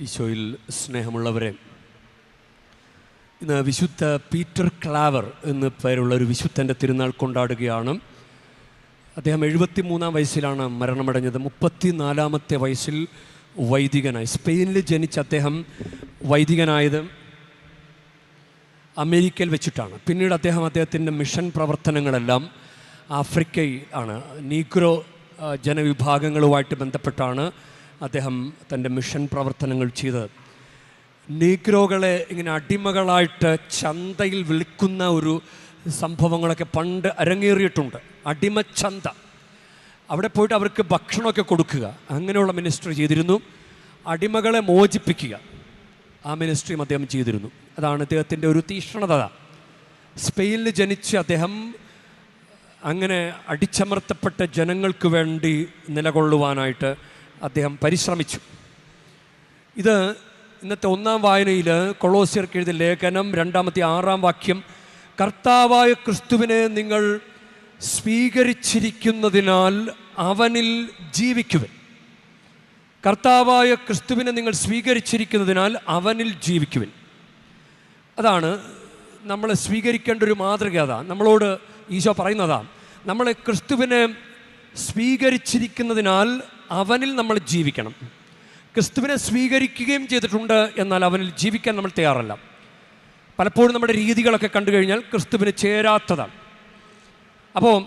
ഈശോയിൽ സ്നേഹമുള്ളവരെ ഇന്ന് വിശുദ്ധ പീറ്റർ ക്ലാവർ എന്ന് പേരുള്ള ഒരു വിശുദ്ധന്റെ തിരുനാൾ കൊണ്ടാടുകയാണ്. അദ്ദേഹം എഴുപത്തി മൂന്നാം വയസ്സിലാണ് മരണമടഞ്ഞത്. മുപ്പത്തി നാലാമത്തെ വയസ്സിൽ വൈദികനായി സ്പെയിനിൽ ജനിച്ച അദ്ദേഹം വൈദികനായത് അമേരിക്കയിൽ വെച്ചിട്ടാണ്. പിന്നീട് അദ്ദേഹം അദ്ദേഹത്തിന്റെ മിഷൻ പ്രവർത്തനങ്ങളെല്ലാം ആഫ്രിക്കയിൽ ആണ്. നീഗ്രോ ജനവിഭാഗങ്ങളുമായിട്ട് ബന്ധപ്പെട്ടാണ്. അദ്ദേഹം തന്റെ മിഷൻ പ്രവർത്തനങ്ങൾ ചെയ്തത് നീഗ്രോകളെ ഇങ്ങനെ അടിമകളായിട്ട് ചന്തയിൽ വിളിക്കുന്ന ഒരു സംഭവങ്ങളൊക്കെ പണ്ട് അരങ്ങേറിയിട്ടുണ്ട്. ചന്ത. അവിടെ പോയിട്ട് അവർക്ക് ഭക്ഷണമൊക്കെ കൊടുക്കുക. അങ്ങനെയുള്ള മിനിസ്റ്റർ ചെയ്തിരുന്നു. അടിമകളെ മോചിപ്പിക്കുക. ആ മിനിസ്ട്രിയും അദ്ദേഹം ചെയ്തിരുന്നു. അതാണ് അദ്ദേഹത്തിന്റെ ഒരു തീഷ്ണത. സ്പെയിനിൽ ജനിച്ച് അദ്ദേഹം അങ്ങനെ അടിച്ചമർത്തപ്പെട്ട ജനങ്ങൾക്ക് വേണ്ടി നിലകൊള്ളുവാനായിട്ട് അദ്ദേഹം പരിശ്രമിച്ചു. ഇത് ഇന്നത്തെ ഒന്നാം വായനയിൽ കൊളോസിയർക്ക് എഴുതിയ ലേഖനം രണ്ടാമത്തെ ആറാം വാക്യം കർത്താവായ ക്രിസ്തുവിനെ നിങ്ങൾ സ്വീകരിച്ചിരിക്കുന്നതിനാൽ അവനിൽ ജീവിക്കുവൻ. കർത്താവായ ക്രിസ്തുവിനെ നിങ്ങൾ സ്വീകരിച്ചിരിക്കുന്നതിനാൽ അവനിൽ ജീവിക്കുവൻ. അതാണ് നമ്മളെ സ്വീകരിക്കേണ്ട ഒരു മാതൃക അതാ. നമ്മളോട് ഈശോ പറയുന്നതാണ് നമ്മളെ ക്രിസ്തുവിനെ സ്വീകരിച്ചിരിക്കുന്നതിനാൽ അവനിൽ നമ്മൾ ജീവിക്കണം. ക്രിസ്തുവിനെ സ്വീകരിക്കുകയും ചെയ്തിട്ടുണ്ട് എന്നാൽ അവനിൽ ജീവിക്കാൻ നമ്മൾ തയ്യാറല്ല. പലപ്പോഴും നമ്മുടെ രീതികളൊക്കെ കണ്ടു കഴിഞ്ഞാൽ ക്രിസ്തുവിന് ചേരാത്തതാണ്. അപ്പോൾ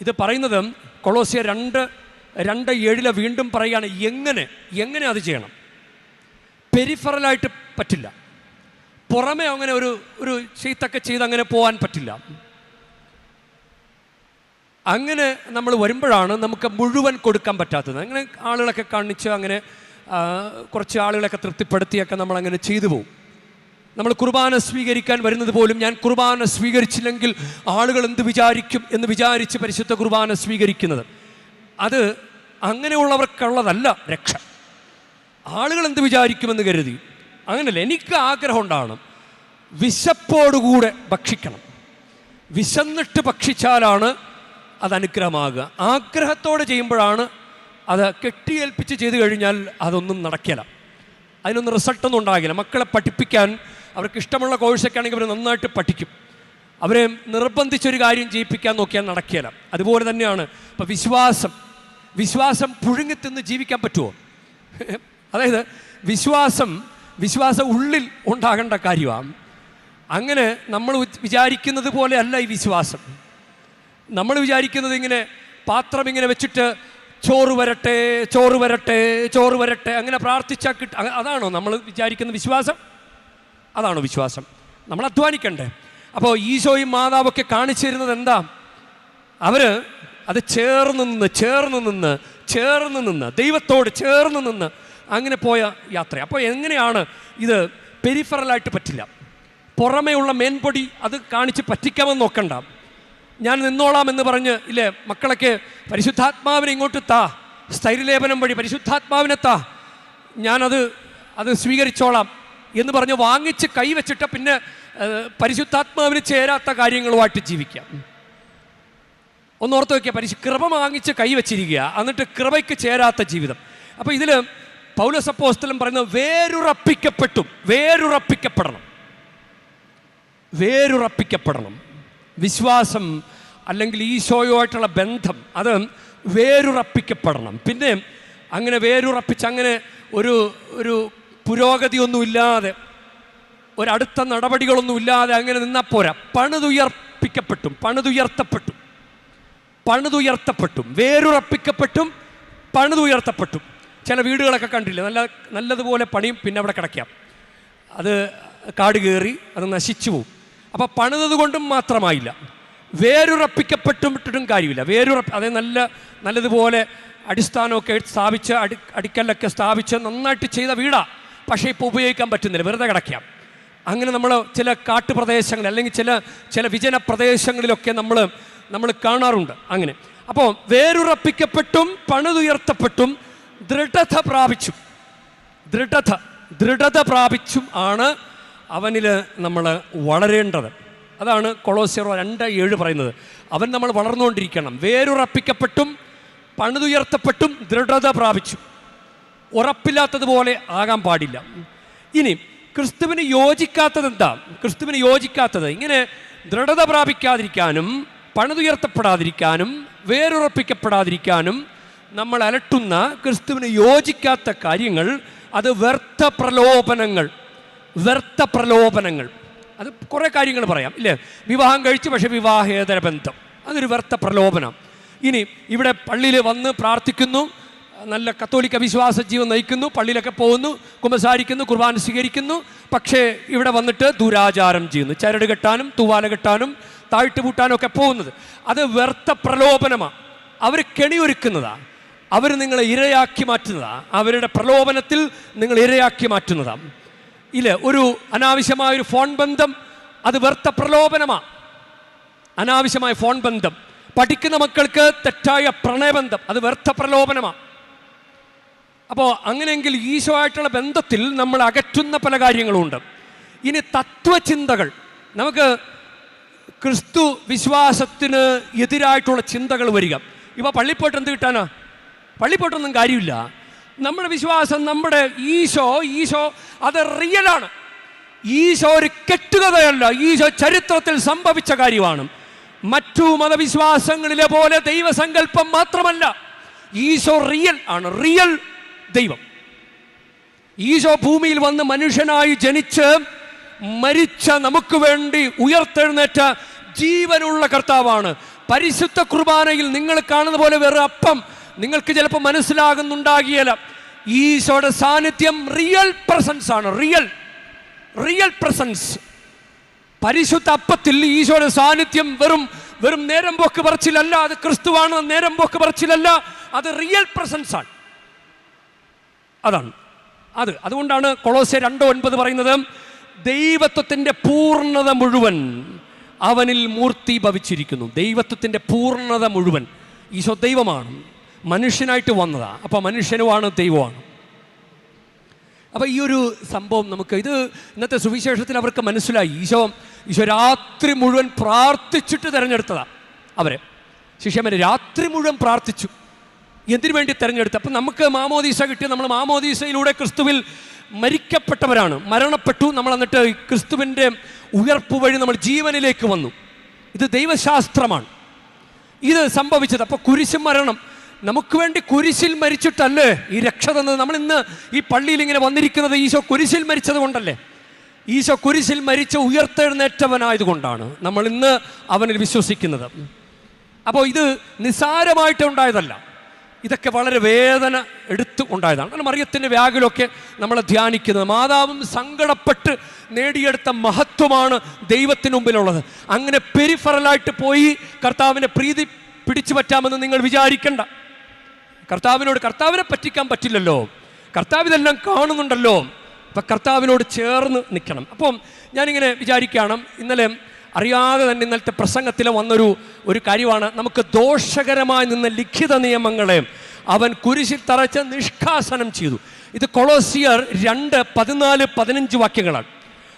ഇത് പറയുന്നത് കൊളോസിയ രണ്ട് രണ്ട് ഏഴിലെ വീണ്ടും പറയുകയാണ് എങ്ങനെ എങ്ങനെ അത് ചെയ്യണം? പെരിഫറലായിട്ട് പറ്റില്ല. പുറമെ അങ്ങനെ ഒരു ഒരു ചെയ്ത്തൊക്കെ ചെയ്ത് അങ്ങനെ പോകാൻ പറ്റില്ല. അങ്ങനെ നമ്മൾ വരുമ്പോഴാണ് നമുക്ക് മുഴുവൻ കൊടുക്കാൻ പറ്റാത്തത്. അങ്ങനെ ആളുകളൊക്കെ കാണിച്ച് അങ്ങനെ കുറച്ച് ആളുകളൊക്കെ തൃപ്തിപ്പെടുത്തിയൊക്കെ നമ്മൾ അങ്ങനെ ചെയ്തു പോകും. നമ്മൾ കുർബാന സ്വീകരിക്കാൻ വരുന്നത് പോലും ഞാൻ കുർബാന സ്വീകരിച്ചില്ലെങ്കിൽ ആളുകൾ എന്ത് വിചാരിക്കും എന്ന് വിചാരിച്ച് പരിശുദ്ധ കുർബാന സ്വീകരിക്കുന്നത്. അത് അങ്ങനെയുള്ളവർക്കുള്ളതല്ല രക്ഷ. ആളുകൾ എന്ത് വിചാരിക്കുമെന്ന് കരുതി. അങ്ങനെയല്ല എനിക്ക് ആഗ്രഹം ഉണ്ടാകണം വിശപ്പോടുകൂടെ ഭക്ഷിക്കണം. വിശന്നിട്ട് ഭക്ഷിച്ചാലാണ് അത് അനുഗ്രഹമാകുക ആഗ്രഹത്തോടെ ചെയ്യുമ്പോഴാണ് അത് കെട്ടിയേൽപ്പിച്ച് ചെയ്തു കഴിഞ്ഞാൽ അതൊന്നും നടക്കില്ല. അതിനൊന്നും റിസൾട്ടൊന്നും ഉണ്ടാകില്ല. മക്കളെ പഠിപ്പിക്കാൻ അവർക്ക് ഇഷ്ടമുള്ള കോഴ്സൊക്കെ ആണെങ്കിൽ അവർ നന്നായിട്ട് പഠിക്കും. അവരെ നിർബന്ധിച്ചൊരു കാര്യം ചെയ്യിപ്പിക്കാൻ നോക്കിയാൽ നടക്കില്ല. അതുപോലെ തന്നെയാണ് ഇപ്പം വിശ്വാസം. വിശ്വാസം പുഴുങ്ങിത്തിന്ന് ജീവിക്കാൻ പറ്റുമോ അതായത് വിശ്വാസം വിശ്വാസം ഉള്ളിൽ ഉണ്ടാകേണ്ട കാര്യമാണ് അങ്ങനെ നമ്മൾ വിചാരിക്കുന്നത് പോലെയല്ല ഈ വിശ്വാസം. നമ്മൾ വിചാരിക്കുന്നത് ഇങ്ങനെ പാത്രം ഇങ്ങനെ വെച്ചിട്ട് ചോറ് വരട്ടെ ചോറ് വരട്ടെ ചോറ് വരട്ടെ അങ്ങനെ പ്രാർത്ഥിച്ചാൽ കിട്ട അതാണോ നമ്മൾ വിചാരിക്കുന്ന വിശ്വാസം? അതാണോ വിശ്വാസം? നമ്മൾ അധ്വാനിക്കണ്ടേ. അപ്പോൾ ഈശോയും മാതാവൊക്കെ കാണിച്ചു തരുന്നത് എന്താ? അവർ അത് ചേർന്ന് നിന്ന് ചേർന്ന് നിന്ന് ചേർന്ന് നിന്ന് ദൈവത്തോട് ചേർന്ന് നിന്ന് അങ്ങനെ പോയ യാത്ര. അപ്പോൾ എങ്ങനെയാണ് ഇത് പെരിഫറലായിട്ട് പറ്റില്ല? പുറമേയുള്ള മേൻപൊടി അത് കാണിച്ച് പറ്റിക്കാമെന്ന് നോക്കണ്ട. ഞാൻ നിന്നോളാം എന്ന് പറഞ്ഞ് ഇല്ലേ മക്കളൊക്കെ പരിശുദ്ധാത്മാവിനെ ഇങ്ങോട്ട് താ സ്ഥൈര്യലേപനം വഴി പരിശുദ്ധാത്മാവിനെ താ ഞാനത് അത് സ്വീകരിച്ചോളാം എന്ന് പറഞ്ഞ് വാങ്ങിച്ച് കൈവച്ചിട്ട് പിന്നെ പരിശുദ്ധാത്മാവിന് ചേരാത്ത കാര്യങ്ങളുമായിട്ട് ജീവിക്കാം. ഒന്നോർത്ത് വയ്ക്കുക പരിശു കൃപ വാങ്ങിച്ച് കൈവച്ചിരിക്കുക എന്നിട്ട് കൃപയ്ക്ക് ചേരാത്ത ജീവിതം. അപ്പോൾ ഇതിൽ പൗലസപ്പോസ്തലം പറയുന്നത് വേരുറപ്പിക്കപ്പെട്ടും വേരുറപ്പിക്കപ്പെടണം. വേരുറപ്പിക്കപ്പെടണം. വിശ്വാസം അല്ലെങ്കിൽ ഈശോയുമായിട്ടുള്ള ബന്ധം അത് വേരുറപ്പിക്കപ്പെടണം. പിന്നെ അങ്ങനെ വേരുറപ്പിച്ച് അങ്ങനെ ഒരു ഒരു പുരോഗതിയൊന്നുമില്ലാതെ ഒരടുത്ത നടപടികളൊന്നുമില്ലാതെ അങ്ങനെ നിന്നാൽ പോരാ. പണിതുയർപ്പിക്കപ്പെട്ടും പണിതുയർത്തപ്പെട്ടും പണിതുയർത്തപ്പെട്ടും വേരുറപ്പിക്കപ്പെട്ടും പണിതുയർത്തപ്പെട്ടും. ചില വീടുകളൊക്കെ കണ്ടില്ല നല്ല നല്ലതുപോലെ പണിയും പിന്നെ അവിടെ കിടക്കാം. അത് കാട് കയറി അത് നശിച്ചു പോകും അപ്പോൾ പണിതത് കൊണ്ടും മാത്രമായില്ല. വേരുറപ്പിക്കപ്പെട്ടിട്ടും കാര്യമില്ല. വേരുറപ്പ് അതേ നല്ല നല്ലതുപോലെ അടിസ്ഥാനമൊക്കെ സ്ഥാപിച്ച് അടി അടിക്കല്ലൊക്കെ സ്ഥാപിച്ച് നന്നായിട്ട് ചെയ്ത വീടാ. പക്ഷേ ഇപ്പോൾ ഉപയോഗിക്കാൻ പറ്റുന്നില്ല. വെറുതെ കിടക്കാം. അങ്ങനെ നമ്മൾ ചില കാട്ടുപ്രദേശങ്ങൾ അല്ലെങ്കിൽ ചില ചില വിജന പ്രദേശങ്ങളിലൊക്കെ നമ്മൾ നമ്മൾ കാണാറുണ്ട് അങ്ങനെ. അപ്പോൾ വേരുറപ്പിക്കപ്പെട്ടും പണിതുയർത്തപ്പെട്ടും ദൃഢത പ്രാപിച്ചും. ദൃഢത ദൃഢത പ്രാപിച്ചും ആണ് അവനിൽ നമ്മൾ വളരേണ്ടത്. അതാണ് കൊളോസിയറോ രണ്ട് ഏഴ് പറയുന്നത്. അവൻ നമ്മൾ വളർന്നുകൊണ്ടിരിക്കണം. വേരുറപ്പിക്കപ്പെട്ടും പണിതുയർത്തപ്പെട്ടും ദൃഢത പ്രാപിച്ചു. ഉറപ്പില്ലാത്തതുപോലെ ആകാൻ പാടില്ല. ഇനി ക്രിസ്തുവിന് യോജിക്കാത്തത് എന്താ ക്രിസ്തുവിന് യോജിക്കാത്തത് ഇങ്ങനെ ദൃഢത പ്രാപിക്കാതിരിക്കാനും പണിതുയർത്തപ്പെടാതിരിക്കാനും വേരുറപ്പിക്കപ്പെടാതിരിക്കാനും നമ്മൾ അലട്ടുന്ന ക്രിസ്തുവിന് യോജിക്കാത്ത കാര്യങ്ങൾ അത് വ്യർത്ഥ പ്രലോഭനങ്ങൾ വ്യർത്ഥ പ്രലോഭനങ്ങൾ അത് കുറേ കാര്യങ്ങൾ പറയാം ഇല്ലേ? വിവാഹം കഴിച്ച് പക്ഷേ വിവാഹേതര ബന്ധം. അതൊരു വ്യർത്ഥ പ്രലോഭനം ഇനി ഇവിടെ പള്ളിയിൽ വന്ന് പ്രാർത്ഥിക്കുന്നു നല്ല കത്തോലിക്ക വിശ്വാസ ജീവൻ നയിക്കുന്നു പള്ളിയിലൊക്കെ പോകുന്നു കുമ്പസാരിക്കുന്നു കുർബാന സ്വീകരിക്കുന്നു പക്ഷേ ഇവിടെ വന്നിട്ട് ദുരാചാരം ചെയ്യുന്നു. ചരട് കെട്ടാനും തൂവാല കെട്ടാനും താഴ്ത്തു പൂട്ടാനും ഒക്കെ പോകുന്നത്. അത് വ്യർത്ഥ പ്രലോഭനമാണ് അവർ കെണിയൊരുക്കുന്നതാണ് അവർ നിങ്ങളെ ഇരയാക്കി മാറ്റുന്നതാണ് അവരുടെ പ്രലോഭനത്തിൽ നിങ്ങൾ ഇരയാക്കി മാറ്റുന്നതാണ് ഇല്ല ഒരു അനാവശ്യമായ ഒരു ഫോൺ ബന്ധം അത് വെറുത്ത പ്രലോഭനമാണ് അനാവശ്യമായ ഫോൺ ബന്ധം. പഠിക്കുന്ന മക്കൾക്ക് തെറ്റായ പ്രണയബന്ധം അത് വ്യർത്ഥ പ്രലോഭനമാണ് അപ്പോൾ അങ്ങനെയെങ്കിൽ ഈശോ ആയിട്ടുള്ള ബന്ധത്തിൽ നമ്മൾ അകറ്റുന്ന പല കാര്യങ്ങളുമുണ്ട് ഇനി തത്വചിന്തകൾ. നമുക്ക് ക്രിസ്തു വിശ്വാസത്തിന് എതിരായിട്ടുള്ള ചിന്തകൾ വരിക. ഇവ പള്ളിപ്പോട്ട് എന്ത് കിട്ടാനാ? പള്ളിപ്പോട്ടൊന്നും കാര്യമില്ല. നമ്മുടെ വിശ്വാസം നമ്മുടെ ഈശോ ഈശോ അത് റിയലാണ്. ഈശോ ഒരു കെട്ടുകഥയല്ല ഈശോ ചരിത്രത്തിൽ സംഭവിച്ച കാര്യമാണ്. മറ്റു മതവിശ്വാസങ്ങളിലെ പോലെ ദൈവസങ്കല്പം മാത്രമല്ല ഈശോ റിയൽ ആണ് റിയൽ ദൈവം. ഈശോ ഭൂമിയിൽ വന്ന് മനുഷ്യനായി ജനിച്ച് മരിച്ച നമുക്ക് വേണ്ടി ഉയർത്തെഴുന്നേറ്റ ജീവനുള്ള കർത്താവാണ്. പരിശുദ്ധ കുർബാനയിൽ നിങ്ങൾ കാണുന്ന പോലെ വേറെ അപ്പം നിങ്ങൾക്ക് ചിലപ്പോൾ മനസ്സിലാകുന്നുണ്ടാകിയല്ല ഈശോയുടെ സാന്നിധ്യം റിയൽ പ്രസൻസ് ആണ്. റിയൽ റിയൽ പ്രസൻസ് പരിശുദ്ധ അപ്പത്തിൽ ഈശോയുടെ സാന്നിധ്യം വെറും വെറും നേരം പോക്ക് പറച്ചിലല്ല. അത് ക്രിസ്തുവാണ്. നേരം പോക്ക് പറച്ചിലല്ല. അത് റിയൽ പ്രസൻസ് ആണ്. അതാണ്. അത്. അതുകൊണ്ടാണ് കൊളോസെ രണ്ടോ ഒൻപത് പറയുന്നത് ദൈവത്വത്തിന്റെ പൂർണത മുഴുവൻ അവനിൽ മൂർത്തി ഭവിച്ചിരിക്കുന്നു ദൈവത്വത്തിന്റെ പൂർണത മുഴുവൻ. ഈശോ ദൈവമാണ്. മനുഷ്യനായിട്ട് വന്നതാണ് അപ്പോൾ മനുഷ്യനുമാണ് ദൈവമാണ്. അപ്പോൾ ഈ ഒരു സംഭവം നമുക്ക് ഇത് ഇന്നത്തെ സുവിശേഷത്തിൽ അവർക്ക് മനസ്സിലായി. ഈശോ ഈശോ രാത്രി മുഴുവൻ പ്രാർത്ഥിച്ചിട്ട് തിരഞ്ഞെടുത്തതാണ് അവരെ. ശിഷ്യമ്മ രാത്രി മുഴുവൻ പ്രാർത്ഥിച്ചു. എന്തിനു വേണ്ടി തിരഞ്ഞെടുത്ത് അപ്പം നമുക്ക് മാമോദീസ കിട്ടി. നമ്മൾ മാമോദീസയിലൂടെ ക്രിസ്തുവിൽ മരിക്കപ്പെട്ടവരാണ്. മരണപ്പെട്ടു. നമ്മൾ എന്നിട്ട് ക്രിസ്തുവിന്റെ ഉയർപ്പ് വഴി നമ്മൾ ജീവനിലേക്ക് വന്നു. ഇത് ദൈവശാസ്ത്രമാണ്. ഇത് സംഭവിച്ചത്. അപ്പോൾ കുരിശ് മരണം. നമുക്ക് വേണ്ടി കുരിശിൽ മരിച്ചിട്ടല്ലേ ഈ രക്ഷ തന്നത്? നമ്മൾ ഇന്ന് ഈ പള്ളിയിൽ ഇങ്ങനെ വന്നിരിക്കുന്നത് ഈശോ കുരിശിൽ മരിച്ചത് കൊണ്ടല്ലേ? ഈശോ കുരിശിൽ മരിച്ച ഉയർത്തെഴുന്നേറ്റവനായതുകൊണ്ടാണ് നമ്മൾ ഇന്ന് അവനിൽ വിശ്വസിക്കുന്നത്. അപ്പോൾ ഇത് നിസാരമായിട്ട് ഉണ്ടായതല്ല. ഇതൊക്കെ വളരെ വേദന എടുത്ത് ഉണ്ടായതാണ്. കാരണം മറിയത്തിന്റെ വ്യാകുലൊക്കെ നമ്മൾ ധ്യാനിക്കുന്നത്. മാതാവും സങ്കടപ്പെട്ട് നേടിയെടുത്ത മഹത്വമാണ് ദൈവത്തിന് മുമ്പിലുള്ളത്. അങ്ങനെ പെരിഫറലായിട്ട് പോയി കർത്താവിനെ പ്രീതി പിടിച്ചു പറ്റാമെന്ന് നിങ്ങൾ വിചാരിക്കണ്ട. കർത്താവിനോട് കർത്താവിനെ പറ്റിക്കാൻ പറ്റില്ലല്ലോ. കർത്താവ് ഇതെല്ലാം കാണുന്നുണ്ടല്ലോ. അപ്പം കർത്താവിനോട് ചേർന്ന് നിൽക്കണം. അപ്പം ഞാനിങ്ങനെ വിചാരിക്കുകയാണ് ഇന്നലെ അറിയാതെ തന്നെ ഇന്നലത്തെ പ്രസംഗത്തിൽ വന്നൊരു ഒരു കാര്യമാണ്. നമുക്ക് ദോഷകരമായി നിന്ന ലിഖിത നിയമങ്ങളെ അവൻ കുരിശിൽ തറച്ച് നിഷ്കാസനം ചെയ്തു. ഇത് കൊളോസിയർ രണ്ട് പതിനാല് പതിനഞ്ച് വാക്യങ്ങളാണ്.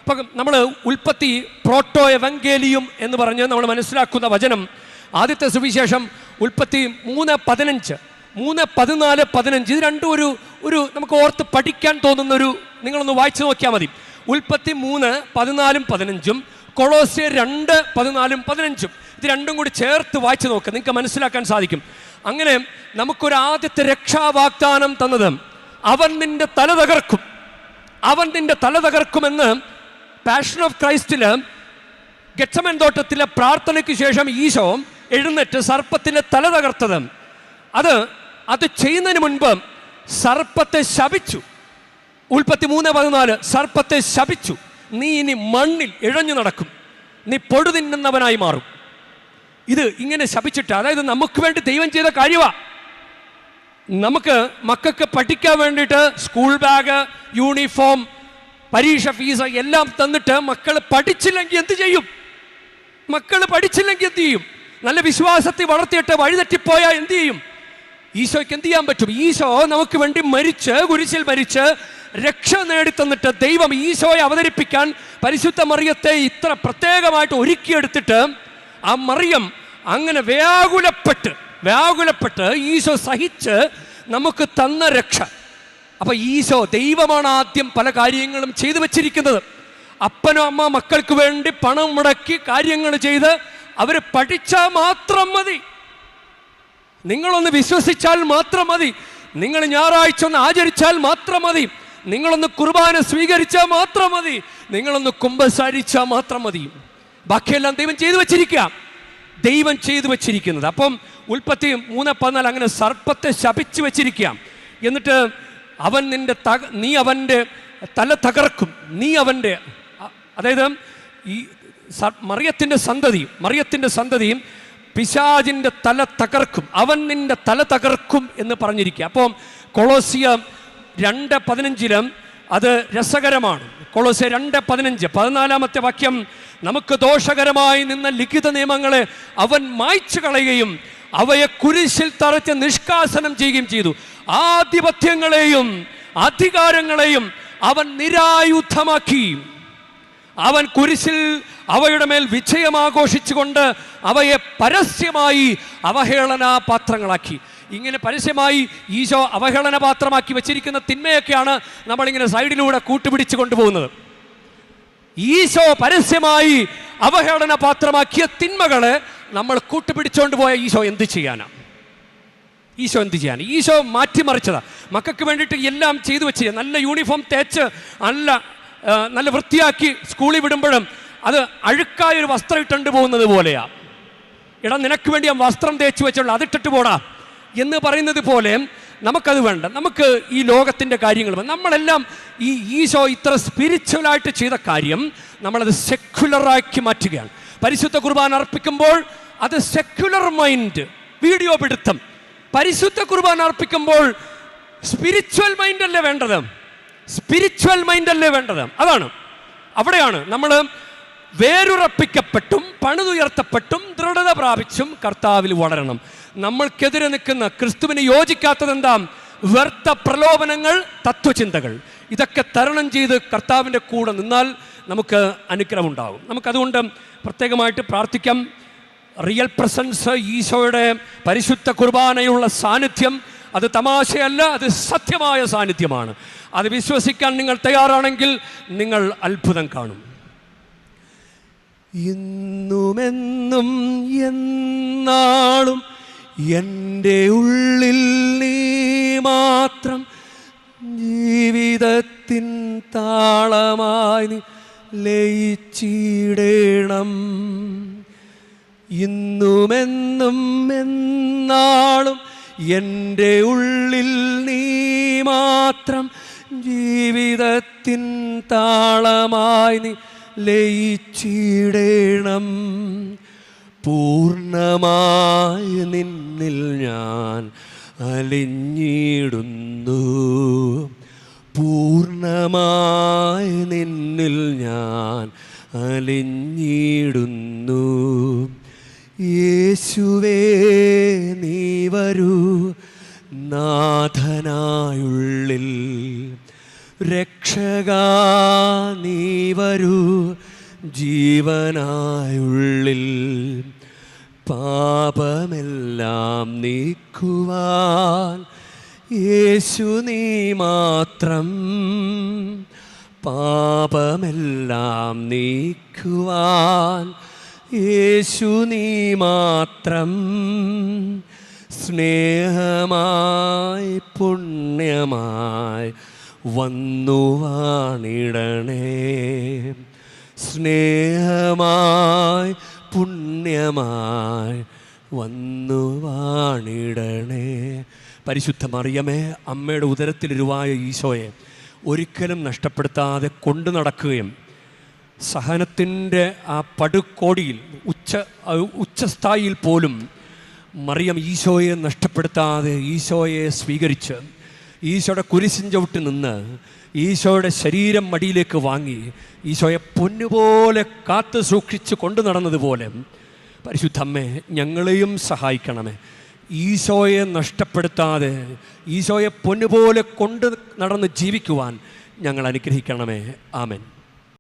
അപ്പം നമ്മൾ ഉൽപ്പത്തി പ്രോട്ടോ എവങ്കേലിയും എന്ന് പറഞ്ഞ് നമ്മൾ മനസ്സിലാക്കുന്ന വചനം ആദ്യത്തെ സുവിശേഷം ഉൽപ്പത്തി മൂന്ന് പതിനഞ്ച്. മൂന്ന് പതിനാല് പതിനഞ്ച്. ഇത് രണ്ടും ഒരു ഒരു നമുക്ക് ഓർത്ത് പഠിക്കാൻ തോന്നുന്ന ഒരു നിങ്ങളൊന്ന് വായിച്ചു നോക്കിയാൽ മതി. ഉൽപ്പത്തി മൂന്ന് പതിനാലും പതിനഞ്ചും. കൊളോസിയ രണ്ട് പതിനാലും പതിനഞ്ചും. ഇത് രണ്ടും കൂടി ചേർത്ത് വായിച്ചു നോക്കുക നിങ്ങൾക്ക് മനസ്സിലാക്കാൻ സാധിക്കും. അങ്ങനെ നമുക്കൊരു ആദ്യത്തെ രക്ഷാവാഗ്ദാനം തന്നത് അവൻ നിന്റെ തല തകർക്കും. അവൻ നിന്റെ തല തകർക്കുമെന്ന് പാഷൻ ഓഫ് ക്രൈസ്റ്റിൽ ഗച്ചമൻ തോട്ടത്തിലെ പ്രാർത്ഥനയ്ക്ക് ശേഷം ഈശോ എഴുന്നേറ്റ് സർപ്പത്തിന്റെ തല തകർത്തത്. അത് അത് ചെയ്യുന്നതിന് മുൻപ് സർപ്പത്തെ ശപിച്ചു. ഉൽപ്പത്തി മൂന്ന് പതിനാല് സർപ്പത്തെ ശപിച്ചു. നീ ഇനി മണ്ണിൽ ഇഴഞ്ഞു നടക്കും. നീ പൊടു തിന്നുന്നവനായി മാറും. ഇത് ഇങ്ങനെ ശപിച്ചിട്ട് അതായത് നമുക്ക് വേണ്ടി ദൈവം ചെയ്ത കഴിവാ. നമുക്ക് മക്കൾക്ക് പഠിക്കാൻ വേണ്ടിയിട്ട് സ്കൂൾ ബാഗ് യൂണിഫോം പരീക്ഷ ഫീസ് എല്ലാം തന്നിട്ട് മക്കൾ പഠിച്ചില്ലെങ്കിൽ എന്ത് ചെയ്യും? മക്കൾ പഠിച്ചില്ലെങ്കിൽ എന്ത് ചെയ്യും? നല്ല വിശ്വാസത്തിൽ വളർത്തിയിട്ട് വഴിതെറ്റിപ്പോയാൽ എന്ത് ചെയ്യും? ഈശോയ്ക്ക് എന്ത് ചെയ്യാൻ പറ്റും? ഈശോ നമുക്ക് വേണ്ടി മരിച്ച് കുരിശിൽ മരിച്ച് രക്ഷ നേടിത്തന്നിട്ട് ദൈവം ഈശോയെ അവതരിപ്പിക്കാൻ പരിശുദ്ധ മറിയത്തെ ഇത്ര പ്രത്യേകമായിട്ട് ഒരുക്കിയെടുത്തിട്ട് ആ മറിയം അങ്ങനെ വ്യാകുലപ്പെട്ട് വ്യാകുലപ്പെട്ട് ഈശോ സഹിച്ച് നമുക്ക് തന്ന രക്ഷ. അപ്പൊ ഈശോ ദൈവമാണ് ആദ്യം പല കാര്യങ്ങളും ചെയ്തു വച്ചിരിക്കുന്നത്. അപ്പനും അമ്മ മക്കൾക്ക് വേണ്ടി പണം മുടക്കി കാര്യങ്ങൾ ചെയ്ത് അവർ പഠിച്ചാൽ മാത്രം മതി. നിങ്ങളൊന്ന് വിശ്വസിച്ചാൽ മാത്രം മതി. നിങ്ങൾ ഞായറാഴ്ച ഒന്ന് ആചരിച്ചാൽ മാത്രം മതി. നിങ്ങളൊന്ന് കുർബാന സ്വീകരിച്ചാൽ മാത്രം മതി. നിങ്ങളൊന്ന് കുമ്പസാരിച്ചാൽ മാത്രം മതി. ബാക്കിയെല്ലാം ദൈവം ചെയ്തു വെച്ചിരിക്കുക. ദൈവം ചെയ്തു വെച്ചിരിക്കുന്നത്. അപ്പം ഉൽപ്പത്തി മൂന്ന് പതിനാല് അങ്ങനെ സർപ്പത്തെ ശപിച്ചു വെച്ചിരിക്കുക. എന്നിട്ട് അവൻ നിന്റെ തക നീ അവന്റെ തല തകർക്കും. നീ അവന്റെ അതായത് ഈ മറിയത്തിന്റെ സന്തതി മറിയത്തിന്റെ സന്തതിയും പിശാജിന്റെ തല തകർക്കും. അവൻ നിന്റെ തല തകർക്കും എന്ന് പറഞ്ഞിരിക്കുക. അപ്പം കൊളോസിയ രണ്ട് പതിനഞ്ചിലും അത് രസകരമാണ്. കൊളോസിയ രണ്ട് പതിനഞ്ച്. പതിനാലാമത്തെ വാക്യം നമുക്ക് ദോഷകരമായി നിന്ന ലിഖിത നിയമങ്ങളെ അവൻ മായ്ച്ചു കളയുകയും അവയെ കുരിശിൽ തറച്ച് നിഷ്കാസനം ചെയ്യുകയും ചെയ്തു. ആധിപത്യങ്ങളെയും അധികാരങ്ങളെയും അവൻ നിരായുധമാക്കി. അവൻ കുരിശിൽ അവയുടെ മേൽ വിജയം ആഘോഷിച്ചുകൊണ്ട് അവയെ പരസ്യമായി അവഹേളനാ പാത്രങ്ങളാക്കി ഇങ്ങനെ പരസ്യമായി ഈശോ അവഹേളന പാത്രമാക്കി വെച്ചിരിക്കുന്ന തിന്മയൊക്കെയാണ് നമ്മളിങ്ങനെ സൈഡിലൂടെ കൂട്ടുപിടിച്ച് കൊണ്ടുപോകുന്നത്. ഈശോ പരസ്യമായി അവഹേളന പാത്രമാക്കിയ തിന്മകളെ നമ്മൾ കൂട്ടുപിടിച്ചുകൊണ്ട് പോയ ഈശോ എന്ത് ചെയ്യാനാണ് ഈശോ എന്ത് ചെയ്യാൻ ഈശോ മാറ്റിമറിച്ചതാണ് മക്കൾക്ക് വേണ്ടിയിട്ട് എല്ലാം ചെയ്തു വെച്ച് നല്ല യൂണിഫോം തേച്ച് നല്ല നല്ല വൃത്തിയാക്കി സ്കൂളിൽ വിടുമ്പോഴും അത് അഴുക്കായ ഒരു വസ്ത്രം ഇട്ടുകൊണ്ട് പോകുന്നത് പോലെയാ. എടാ നിനക്ക് വേണ്ടി ഞാൻ വസ്ത്രം തേച്ച് വെച്ചുള്ള അതിട്ടിട്ട് പോടാ. എന്ന് പറയുന്നത് പോലെ നമുക്കത് വേണ്ട. നമുക്ക് ഈ ലോകത്തിന്റെ കാര്യങ്ങൾ നമ്മളെല്ലാം ഈ ഈശോ ഇത്ര സ്പിരിച്വലായിട്ട് ചെയ്ത കാര്യം നമ്മളത് സെക്യുലറാക്കി മാറ്റുകയാണ്. പരിശുദ്ധ കുർബാന അർപ്പിക്കുമ്പോൾ അത് സെക്യുലർ മൈൻഡ് വീഡിയോ പിടുത്തം. പരിശുദ്ധ കുർബാന അർപ്പിക്കുമ്പോൾ സ്പിരിച്വൽ മൈൻഡ് അല്ലേ വേണ്ടത്? സ്പിരിച്വൽ മൈൻഡ് അല്ലേ വേണ്ടത്? അതാണ്. അവിടെയാണ് നമ്മൾ വേരുറപ്പിക്കപ്പെട്ടും പണിതുയർത്തപ്പെട്ടും ദൃഢത പ്രാപിച്ചും കർത്താവിൽ വളരണം. നമ്മൾക്കെതിരെ നിൽക്കുന്ന ക്രിസ്തുവിന് യോജിക്കാത്തത് എന്താ? വ്യർത്ഥ പ്രലോഭനങ്ങൾ തത്വചിന്തകൾ. ഇതൊക്കെ തരണം ചെയ്ത് കർത്താവിന്റെ കൂടെ നിന്നാൽ നമുക്ക് അനുഗ്രഹം ഉണ്ടാകും നമുക്കതുകൊണ്ട് പ്രത്യേകമായിട്ട് പ്രാർത്ഥിക്കാം. റിയൽ പ്രസൻസ് ഈശോയുടെ പരിശുദ്ധ കുർബാനയുള്ള സാന്നിധ്യം അത് തമാശയല്ല അത് സത്യമായ സാന്നിധ്യമാണ്. അത് വിശ്വസിക്കാൻ നിങ്ങൾ തയ്യാറാണെങ്കിൽ നിങ്ങൾ അത്ഭുതം കാണും. ഇന്നുമെന്നും എന്നാളും എന്റെ ഉള്ളിൽ നീ മാത്രം ജീവിതത്തിൻ താളമായി ലയിച്ചിടണം. ഇന്നുമെന്നും എന്നാളും എന്റെ ഉള്ളിൽ നീ മാത്രം ജീവിതത്തിൻ താളമായി നീ ലയിച്ചിടേണം. പൂർണമായി നിന്നിൽ ഞാൻ അലിഞ്ഞിടുന്നു. പൂർണമായി നിന്നിൽ ഞാൻ അലിഞ്ഞിടുന്നു. യേശുവേ നീ വരൂ നാഥനായുള്ളിൽ. രക്ഷക നീ വരൂ ജീവനായുള്ളിൽ. പാപമെല്ലാം നീക്കുവാൻ യേശു നീ മാത്രം. പാപമെല്ലാം നീക്കുവാൻ യേശു നീ മാത്രം. സ്നേഹമായി പുണ്യമായി വന്നു വാണിടണേ. സ്നേഹമായി പുണ്യമായി വന്നു വാണിടണേ. പരിശുദ്ധ മറിയമേ അമ്മയുടെ ഉദരത്തിലിരുവായ ഈശോയെ ഒരിക്കലും നഷ്ടപ്പെടുത്താതെ കൊണ്ടു നടക്കുകയും സഹനത്തിന്റെ ആ പടുക്കോടിയിൽ ഉച്ച ഉച്ചസ്ഥായിയിൽ പോലും മറിയം ഈശോയെ നഷ്ടപ്പെടുത്താതെ ഈശോയെ സ്വീകരിച്ച് ഈശോയുടെ കുരിശിൻ ചവിട്ടി നിന്ന് ഈശോയുടെ ശരീരം മടിയിലേക്ക് വാങ്ങി ഈശോയെ പൊന്നുപോലെ കാത്തു സൂക്ഷിച്ച് കൊണ്ടു നടന്നതുപോലെ പരിശുദ്ധമ്മേ ഞങ്ങളെയും സഹായിക്കണമേ. ഈശോയെ നഷ്ടപ്പെടുത്താതെ ഈശോയെ പൊന്നുപോലെ കൊണ്ട് നടന്ന് ജീവിക്കുവാൻ ഞങ്ങൾ അനുഗ്രഹിക്കണമേ. ആമൻ.